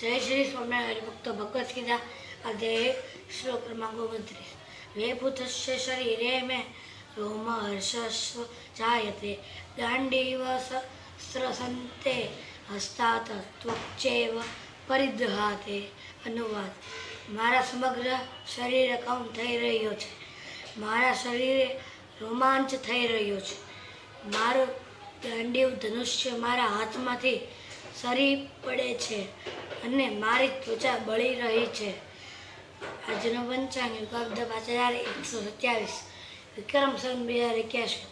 જય શ્રી સ્વામી હરિભક્તો ભગવદ્ ગીતા અધ્યાય શ્લોક ક્રમાંક ઓગણત્રીસ. વે ભૂતસ્ય શરીરે મે રોમ હર્ષસ્વ જાયતે દાંડીવ સ્રસંતે હસ્તાત ત્વચેવ પરિદ્રહાતે અનુવાદ. મારા સમગ્ર શરીર કમ થઈ રહ્યો છે. મારા શરીરે રોમાંચ થઈ રહ્યો છે. મારું ગાંડીવ ધનુષ્ય મારા હાથમાંથી સરી પડે છે. અને મારી ત્વચા બળી રહી છે. આજનો પંચાંગ યુગાબ્દ પાંચ હજાર એકસો સત્યાવીસ. વિક્રમ સન બે હજાર એક્યાસી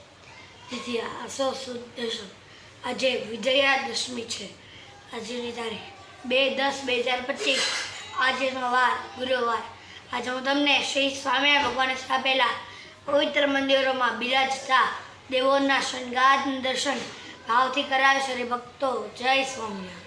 તેથી આસો સુદ આજે વિજયાદશમી છે. આજની તારીખ બે દસ બે હજાર પચીસ. આજનો વાર, ગુરુવાર. આજે હું તમને શ્રી સ્વામિનારાયણ ભગવાને સ્થાપેલા પવિત્ર મંદિરોમાં બિરાજતા દેવોના શણગાર દર્શન ભાવથી કરાવીશ. હરે ભક્તો જય સ્વામિનારાયણ.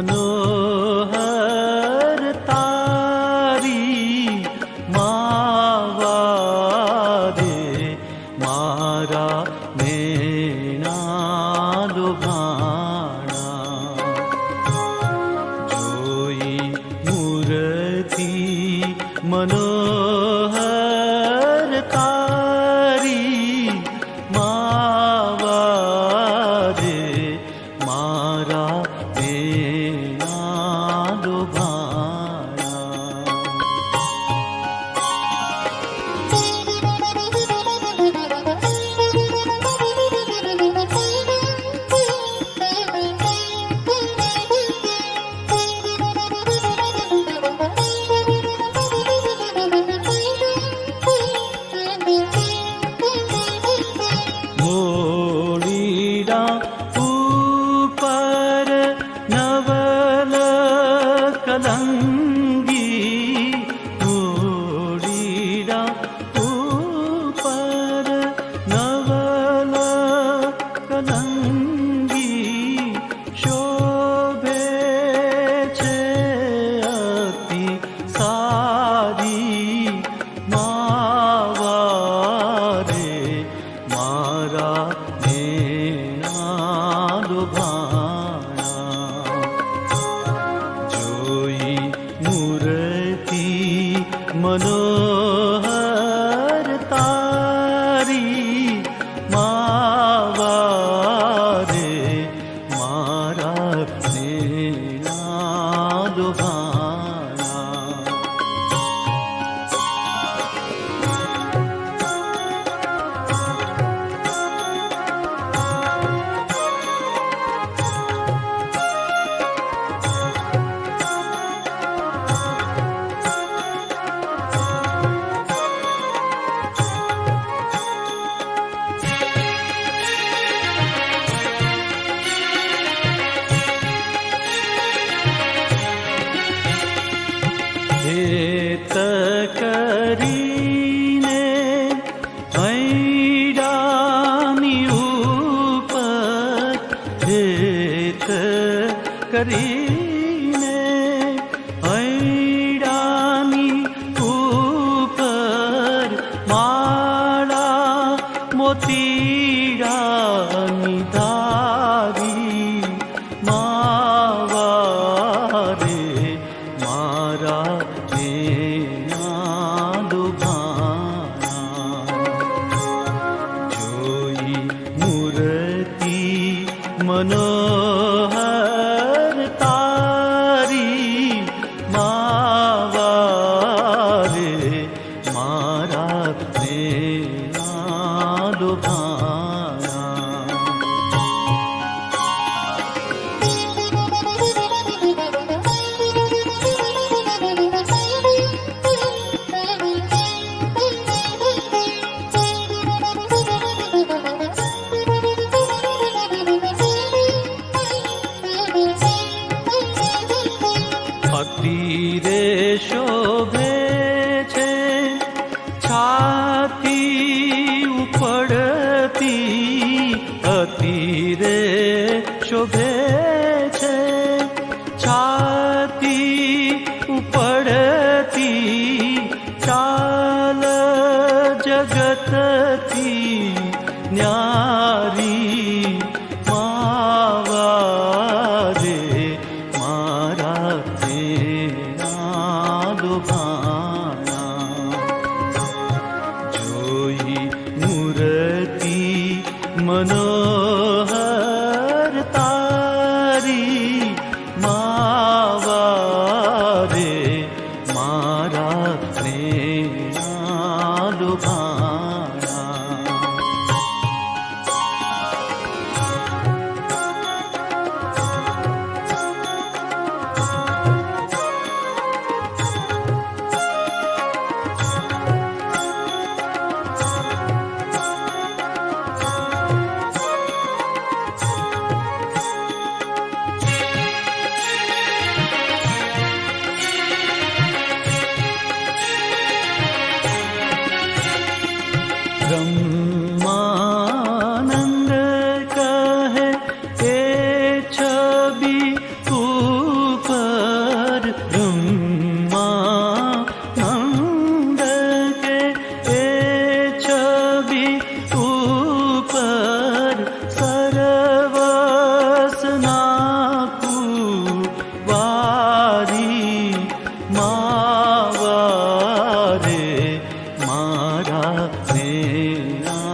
জানো தங்க मनोहर রানী রে મારા નેના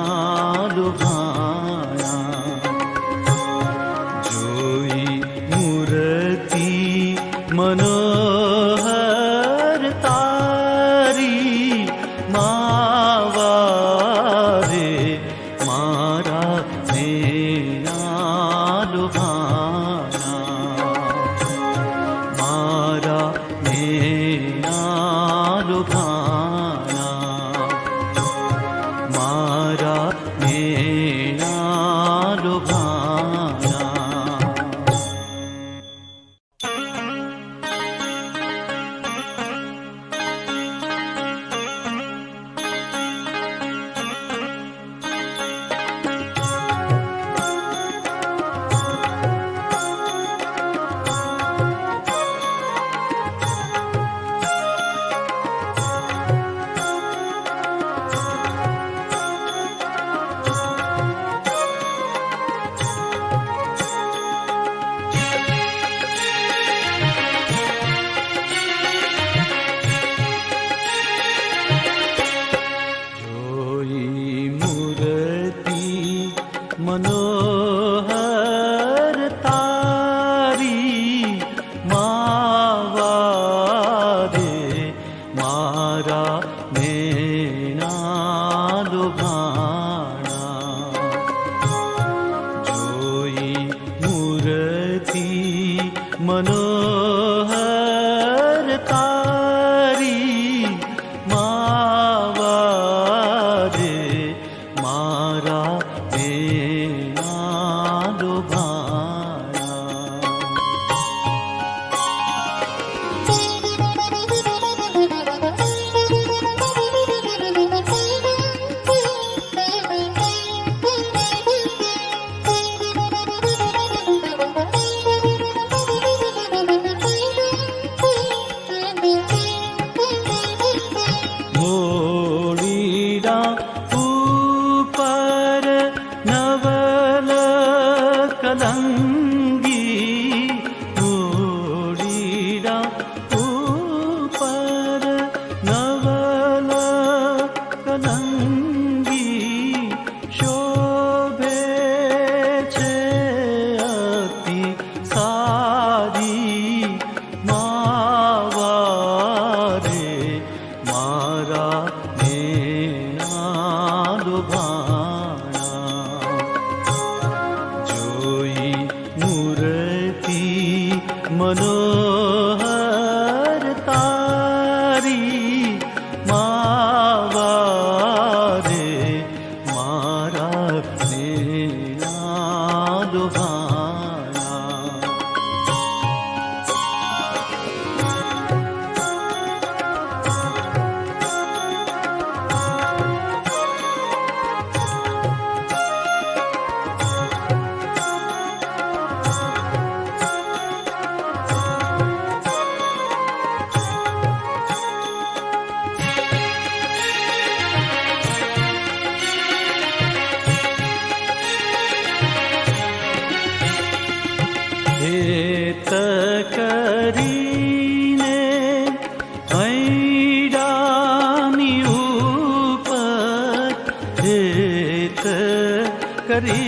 yeah. ಮನೋ करी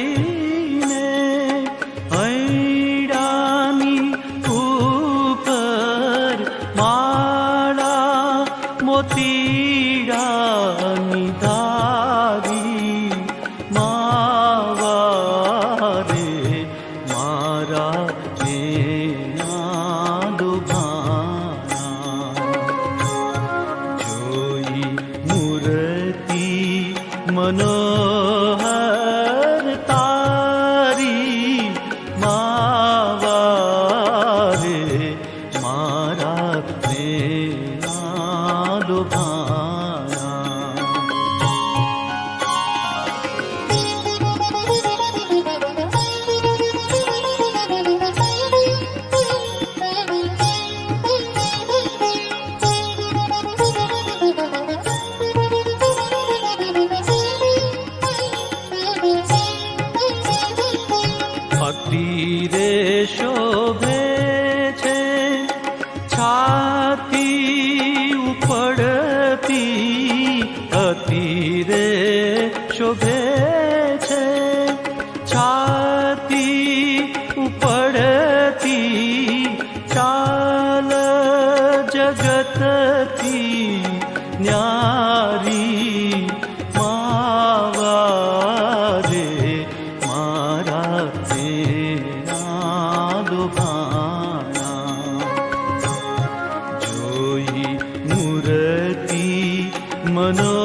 জীবন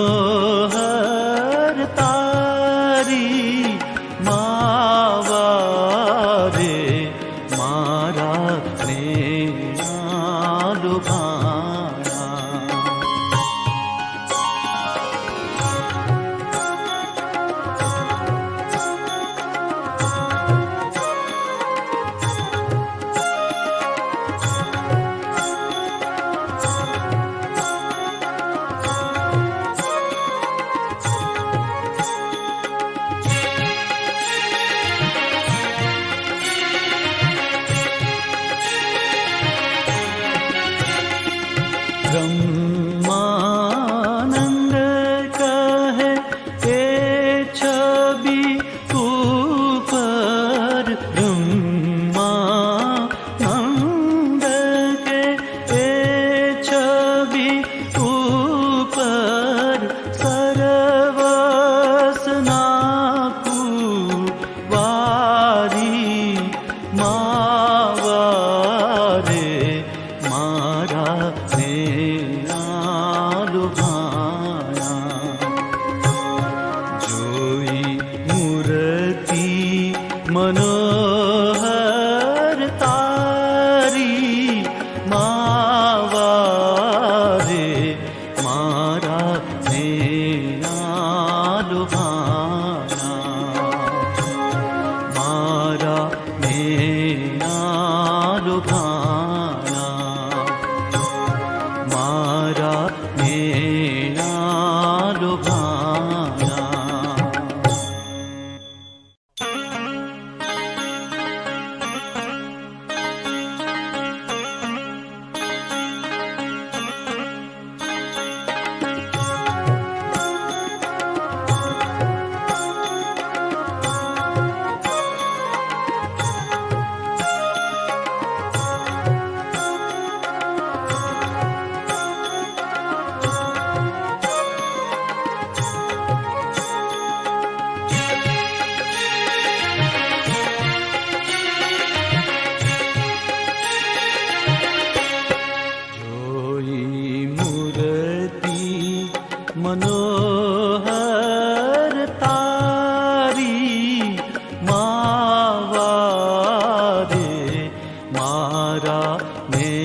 મારા નેના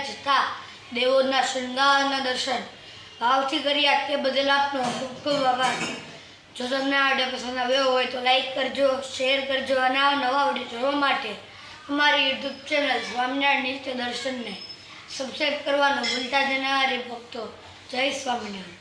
બિરાજતા દેવોના શૃંગારના દર્શન. ભાવથી કર્યા તે બદલ આપનો ખૂબ ખૂબ આભાર જો તમને આ વીડિયો પસંદ આવ્યો હોય તો લાઈક કરજો શેર કરજો અને આ નવા વીડિયો જોવા માટે અમારી યુટ્યુબ ચેનલ સ્વામિનારાયણ નિત્ય દર્શનને સબસ્ક્રાઈબ કરવાનું ભૂલતા જ ના ભક્તો. જય સ્વામિનારાયણ.